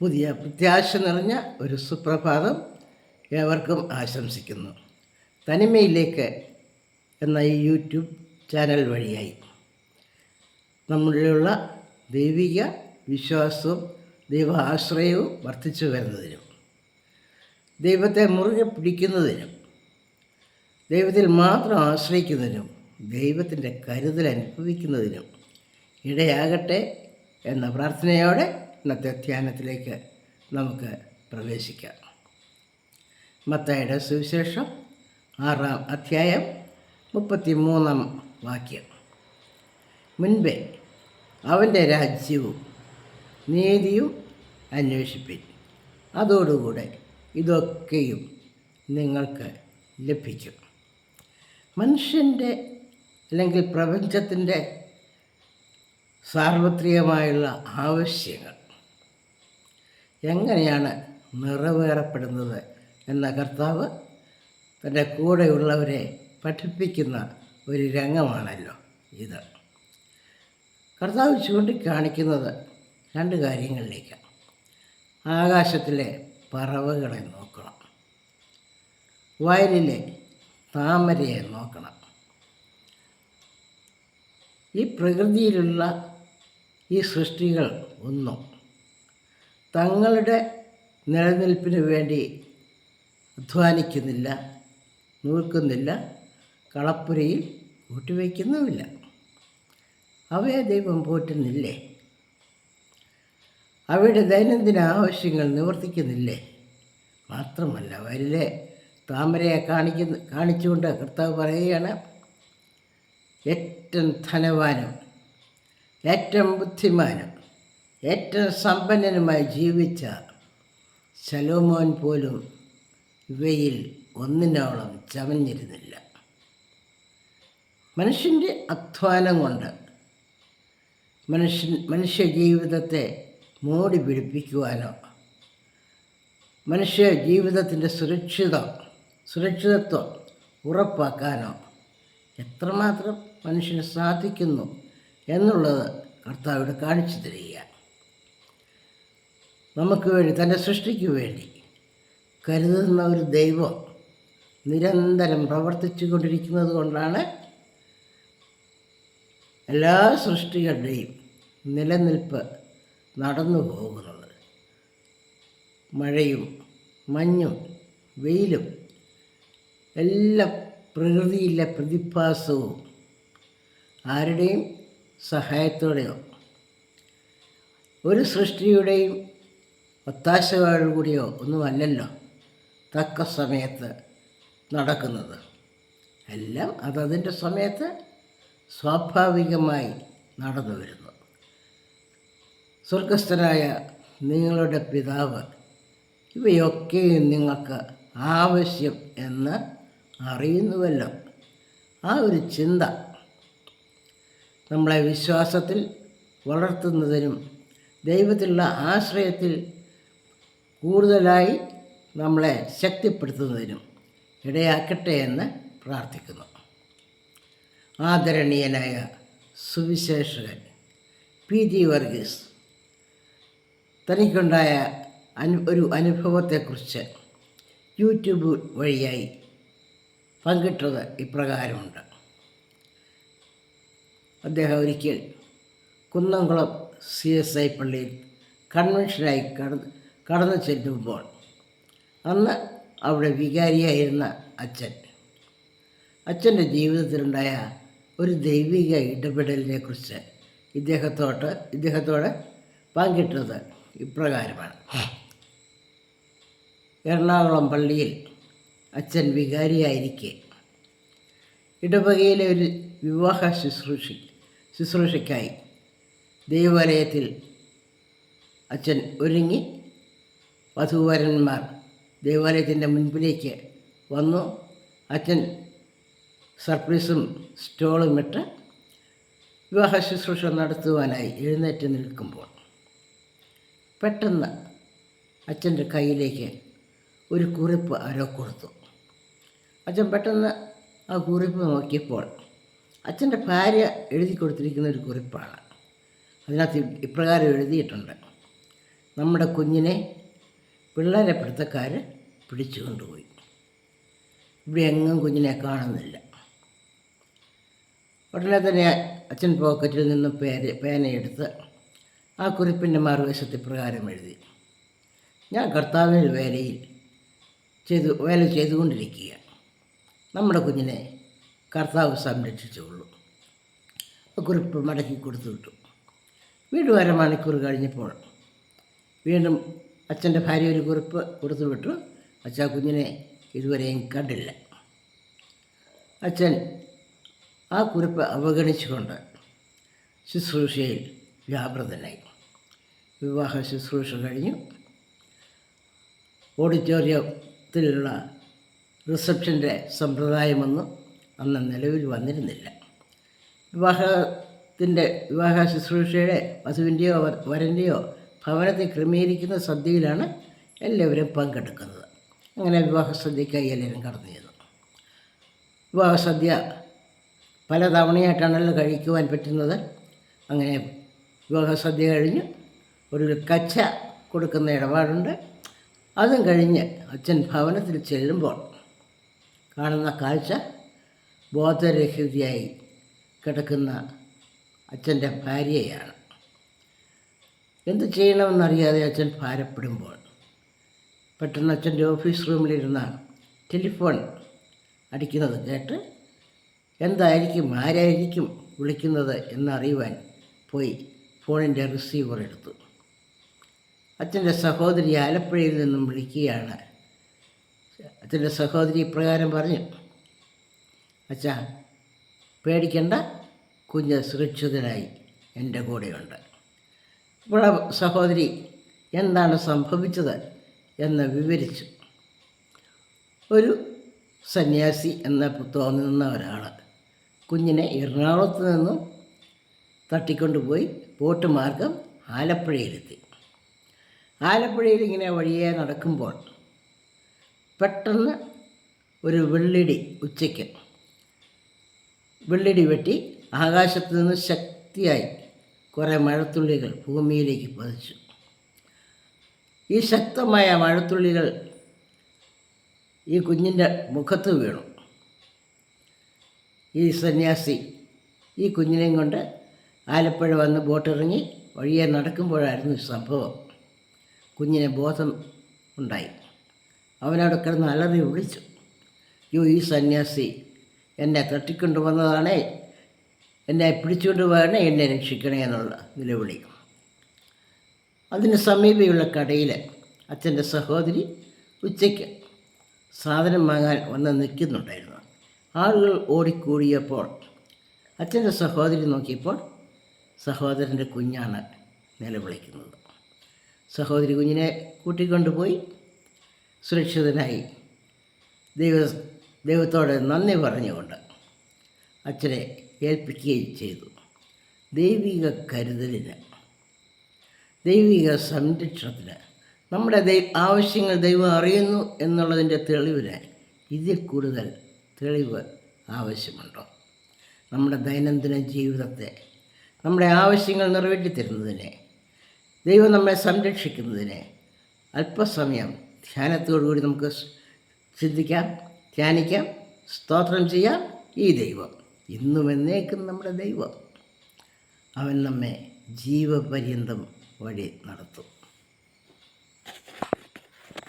പുതിയ പ്രത്യാശ നിറഞ്ഞ ഒരു സുപ്രഭാതം ഏവർക്കും ആശംസിക്കുന്നു. തനിമയിലേക്ക് എന്ന ഈ യൂട്യൂബ് ചാനൽ വഴിയായി നമ്മളിലുള്ള ദൈവിക വിശ്വാസവും ദൈവ ആശ്രയവും വർദ്ധിച്ചു വരുന്നതിനും ദൈവത്തെ മുറുകെ പിടിക്കുന്നതിനും ദൈവത്തിൽ മാത്രം ആശ്രയിക്കുന്നതിനും ദൈവത്തിന്റെ കരുതൽ അനുഭവിക്കുന്നതിനും ഇടയാകട്ടെ എന്ന പ്രാർത്ഥനയോടെ ഇന്നത്തെ ധ്യാനത്തിലേക്ക് നമുക്ക് പ്രവേശിക്കാം. മത്തായുടെ സുവിശേഷം ആറാം അധ്യായം മുപ്പത്തി മൂന്നാം വാക്യം. മുൻപേ അവന്റെ രാജ്യവും നീതിയും അന്വേഷിപ്പിൻ. അതോടുകൂടെ ഇതൊക്കെയും നിങ്ങൾക്ക് ലഭിക്കും. മനുഷ്യന്റെ അല്ലെങ്കിൽ പ്രപഞ്ചത്തിന്റെ സാർവത്രികമായുള്ള ആവശ്യങ്ങൾ എങ്ങനെയാണ് നിറവേറപ്പെടുന്നത് എന്ന കർത്താവ് തന്റെ കൂടെയുള്ളവരെ പഠിപ്പിക്കുന്ന ഒരു രംഗമാണല്ലോ ഇത്. കർത്താവ് ചൂണ്ടിക്കാണിക്കുന്നത് രണ്ട് കാര്യങ്ങളിലേക്ക്. ആകാശത്തിലെ പറവകളെ നോക്കണം. വയലിലെ താമരയെ നോക്കണം. ഈ പ്രകൃതിയിലുള്ള ഈ സൃഷ്ടികൾ ഒന്നും തങ്ങളുടെ നിലനിൽപ്പിന് വേണ്ടി അധ്വാനിക്കുന്നില്ല നൂൽക്കുന്നില്ല കളപ്പുരയിൽ കൂട്ടിവയ്ക്കുന്നുമില്ല. അവയെ ദൈവം പോറ്റുന്നില്ലേ അവയുടെ ദൈനംദിന ആവശ്യങ്ങൾ നിവർത്തിക്കുന്നില്ലേ? മാത്രമല്ല വരിലെ താമരയെ കാണിക്കുന്ന കാണിച്ചുകൊണ്ട് കർത്താവ് പറയുകയാണ് ഏറ്റവും ധനവാനും ഏറ്റവും ബുദ്ധിമാനും. ഏറ്റവും സമ്പന്നനുമായി ജീവിച്ച ശലോമോൻ പോലും ഇവയിൽ ഒന്നിനോളം ചവഞ്ഞിരുന്നില്ല മനുഷ്യന്റെ അധ്വാനം കൊണ്ട് മനുഷ്യൻ മനുഷ്യ ജീവിതത്തെ മൂടി പിടിപ്പിക്കുവാനോ മനുഷ്യ ജീവിതത്തിന്റെ സുരക്ഷിതം സുരക്ഷിതത്വം ഉറപ്പാക്കാനോ എത്രമാത്രം മനുഷ്യന് സാധിക്കുന്നു എന്നുള്ളത് കർത്താവിടെ കാണിച്ചു തരിക നമുക്ക് വേണ്ടി തന്റെ സൃഷ്ടിക്ക് വേണ്ടി കരുതുന്ന ഒരു ദൈവം നിരന്തരം പ്രവർത്തിച്ചു കൊണ്ടിരിക്കുന്നത് കൊണ്ടാണ് എല്ലാ സൃഷ്ടികളുടെയും നിലനിൽപ്പ് നടന്നു പോകുന്നത്. മഴയും മഞ്ഞും വെയിലും എല്ലാ പ്രകൃതിയിലെ പ്രതിഭാസവും ആരുടെയും സഹായത്തോടെയോ ഒരു സൃഷ്ടിയുടെയും ഒത്താശയോടുകൂടിയോ ഒന്നുമല്ലല്ലോ. തക്ക സമയത്ത് നടക്കുന്നത്. എല്ലാം അതതിന്റെ സമയത്ത് സ്വാഭാവികമായി നടന്നു വരുന്നു. സ്വർഗസ്ഥനായ നിങ്ങളുടെ പിതാവ് ഇവയൊക്കെയും നിങ്ങൾക്ക് ആവശ്യം എന്ന് അറിയുന്നുവല്ലോ. ആ ഒരു ചിന്ത നമ്മളെ വിശ്വാസത്തിൽ വളർത്തുന്നതിനും ദൈവത്തിലുള്ള ആശ്രയത്തിൽ കൂടുതലായി നമ്മളെ ശക്തിപ്പെടുത്തുന്നതിനും ഇടയാക്കട്ടെ എന്ന് പ്രാർത്ഥിക്കുന്നു. ആദരണീയനായ സുവിശേഷകൻ പി. ജി. വർഗീസ് തനിക്കുണ്ടായ അനു ഒരു അനുഭവത്തെക്കുറിച്ച് യൂട്യൂബ് വഴിയായി പങ്കിട്ടത് ഇപ്രകാരമുണ്ട്. അദ്ദേഹം ഒരിക്കൽ കുന്നംകുളം സി. എസ്. ഐ. പള്ളിയിൽ കൺവെൻഷനായി കടന്ന് കടന്നു ചെല്ലുമ്പോൾ അന്ന് അവിടെ വികാരിയായിരുന്ന അച്ഛൻ. അച്ഛന്റെ ജീവിതത്തിലുണ്ടായ ഒരു ദൈവിക ഇടപെടലിനെ കുറിച്ച് ഇദ്ദേഹത്തോട്ട് ഇദ്ദേഹത്തോട് പങ്കിട്ടത് ഇപ്രകാരമാണ്. എറണാകുളം പള്ളിയിൽ അച്ഛൻ വികാരിയായിരിക്കെ. ഇടവകയിലെ ഒരു വിവാഹ ശുശ്രൂഷ ശുശ്രൂഷയ്ക്കായി ദൈവാലയത്തിൽ അച്ഛൻ ഒരുങ്ങി വധൂവരന്മാർ ദേവാലയത്തിന്റെ മുൻപിലേക്ക് വന്നു. അച്ഛൻ സർപ്രൈസും സ്റ്റോളും ഇട്ട് വിവാഹ ശുശ്രൂഷ നടത്തുവാനായി എഴുന്നേറ്റ് നിൽക്കുമ്പോൾ പെട്ടെന്ന് അച്ഛന്റെ കയ്യിലേക്ക് ഒരു കുറിപ്പ് ആരോ കൊടുത്തു. അച്ഛൻ പെട്ടെന്ന് ആ കുറിപ്പ് നോക്കിയപ്പോൾ അച്ഛന്റെ ഭാര്യ എഴുതി കൊടുത്തിരിക്കുന്ന ഒരു കുറിപ്പാണ്. അതിനകത്ത് ഇപ്രകാരം എഴുതിയിട്ടുണ്ട്. നമ്മുടെ കുഞ്ഞിനെ പിള്ളേരെ പിടുത്തക്കാർ പിടിച്ചു കൊണ്ടുപോയി. ഇവിടെ എങ്ങും കുഞ്ഞിനെ കാണുന്നില്ല. ഉടനെ തന്നെ അച്ഛൻ പോക്കറ്റിൽ നിന്നും പേര് പേനയെടുത്ത് ആ കുറിപ്പിന്റെ മറുവശത്ത് പ്രകാരം എഴുതി. ഞാൻ കർത്താവിൽ വേലയിൽ ചെയ്തു വേല ചെയ്തുകൊണ്ടിരിക്കുക നമ്മുടെ കുഞ്ഞിനെ കർത്താവ് സംരക്ഷിച്ചുകൊള്ളൂ. കുറിപ്പ് മടക്കി കൊടുത്തു വിട്ടു. വീണ്ടും അരമണിക്കൂർ കഴിഞ്ഞപ്പോൾ വീണ്ടും അച്ഛന്റെ ഭാര്യ ഒരു കുറിപ്പ് കൊടുത്തു വിട്ടു. അച്ഛാ കുഞ്ഞിനെ ഇതുവരെയും കണ്ടില്ല. അച്ഛൻ ആ കുറിപ്പ് അവഗണിച്ചുകൊണ്ട് ശുശ്രൂഷയിൽ വ്യാപൃതനായി. വിവാഹ ശുശ്രൂഷ കഴിഞ്ഞു. ഓഡിറ്റോറിയത്തിലുള്ള റിസപ്ഷന്റെ സമ്പ്രദായമൊന്നും അന്ന് നിലവിൽ വന്നിരുന്നില്ല. വിവാഹത്തിന്റെ വിവാഹ ശുശ്രൂഷയുടെ വധുവിന്റെയോ വരന്റെയോ ഭവനത്തെ ക്രമീകരിക്കുന്ന സദ്യയിലാണ് എല്ലാവരും പങ്കെടുക്കുന്നത്. അങ്ങനെ വിവാഹ സദ്യക്കായി എല്ലാവരും കടന്നു ചെന്നു. വിവാഹ സദ്യ പല തവണയായിട്ടാണല്ലോ കഴിക്കുവാൻ പറ്റുന്നത്. അങ്ങനെ വിവാഹ സദ്യ കഴിഞ്ഞ് ഒരു കച്ച കൊടുക്കുന്ന ഇടപാടുണ്ട്. അതും കഴിഞ്ഞ് അച്ഛൻ ഭവനത്തിൽ ചെല്ലുമ്പോൾ കാണുന്ന കാഴ്ച ബോധരഹിതയായി കിടക്കുന്ന അച്ഛന്റെ ഭാര്യയാണ്. എന്ത് ചെയ്യണമെന്നറിയാതെ അച്ഛൻ ഭാരപ്പെടുമ്പോൾ പെട്ടെന്ന് അച്ഛന്റെ ഓഫീസ് റൂമിലിരുന്ന ടെലിഫോൺ അടിക്കുന്നത് കേട്ട് എന്തായിരിക്കും ആരായിരിക്കും വിളിക്കുന്നത് എന്നറിയുവാൻ പോയി ഫോണിന്റെ റിസീവർ എടുത്തു. അച്ഛന്റെ സഹോദരി ആലപ്പുഴയിൽ നിന്നും വിളിക്കുകയാണ്. അച്ഛന്റെ സഹോദരി ഇപ്രകാരം പറഞ്ഞു അച്ഛാ പേടിക്കണ്ട കുഞ്ഞ് സുരക്ഷിതനായി എന്റെ കൂടെയുണ്ട്. ഇപ്പോൾ സഹോദരി എന്താണ് സംഭവിച്ചത് എന്ന് വിവരിച്ചു. ഒരു സന്യാസി എന്ന തോന്നുന്ന ഒരാൾ കുഞ്ഞിനെ എറണാകുളത്ത് നിന്നും തട്ടിക്കൊണ്ടുപോയി ബോട്ട് മാർഗം ആലപ്പുഴയിലെത്തി. ആലപ്പുഴയിൽ ഇങ്ങനെ വഴിയെ നടക്കുമ്പോൾ പെട്ടെന്ന് ഒരു വെള്ളിടി ഉച്ചയ്ക്ക്. വെള്ളിടി വെട്ടി ആകാശത്ത് നിന്ന് ശക്തിയായി കുറേ മഴത്തുള്ളികൾ ഭൂമിയിലേക്ക് പതിച്ചു. ഈ ശക്തമായ മഴത്തുള്ളികൾ ഈ കുഞ്ഞിന്റെ മുഖത്ത് വീണു. ഈ സന്യാസി ഈ കുഞ്ഞിനെയും കൊണ്ട് ആലപ്പുഴ വന്ന് ബോട്ടിറങ്ങി വഴിയെ നടക്കുമ്പോഴായിരുന്നു ഈ സംഭവം. കുഞ്ഞിന് ബോധം ഉണ്ടായി. അവനവിടെ കിടന്ന് അലറി വിളിച്ചു. യോ ഈ സന്യാസി എന്നെ തട്ടിക്കൊണ്ടു വന്നതാണേ എന്നെ പിടിച്ചുകൊണ്ട് പോകണേ എന്നെ രക്ഷിക്കണേ എന്നുള്ള നിലവിളി. അതിന് സമീപയുള്ള കടയിൽ അച്ഛന്റെ സഹോദരി ഉച്ചയ്ക്ക് സാധനം വാങ്ങാൻ വന്ന് നിൽക്കുന്നുണ്ടായിരുന്നു. ആളുകൾ ഓടിക്കൂടിയപ്പോൾ അച്ഛന്റെ സഹോദരി നോക്കിയപ്പോൾ സഹോദരന്റെ കുഞ്ഞാണ് നിലവിളിക്കുന്നത്. സഹോദരി കുഞ്ഞിനെ കൂട്ടിക്കൊണ്ടുപോയി സുരക്ഷിതനായി ദൈവ ദൈവത്തോട് നന്ദി പറഞ്ഞുകൊണ്ട് അച്ഛനെ ഏൽപ്പിക്കുകയും ചെയ്തു. ദൈവിക കരുതലിന് ദൈവിക സംരക്ഷണത്തിന് നമ്മുടെ ദൈ ആവശ്യങ്ങൾ ദൈവം അറിയുന്നു എന്നുള്ളതിന്റെ തെളിവിന് ഇതിൽ കൂടുതൽ തെളിവ് ആവശ്യമുണ്ടോ? നമ്മുടെ ദൈനംദിന ജീവിതത്തെ നമ്മുടെ ആവശ്യങ്ങൾ നിറവേറ്റിത്തരുന്നതിനെ ദൈവം നമ്മെ സംരക്ഷിക്കുന്നതിനെ അല്പസമയം ധ്യാനത്തോടുകൂടി നമുക്ക് ചിന്തിക്കാം ധ്യാനിക്കാം സ്തോത്രം ചെയ്യാം ഈ ദൈവം. ഇന്നും എന്നേക്കും നമ്മുടെ ദൈവം അവൻ നമ്മെ ജീവപര്യന്തം വഴി നടത്തും.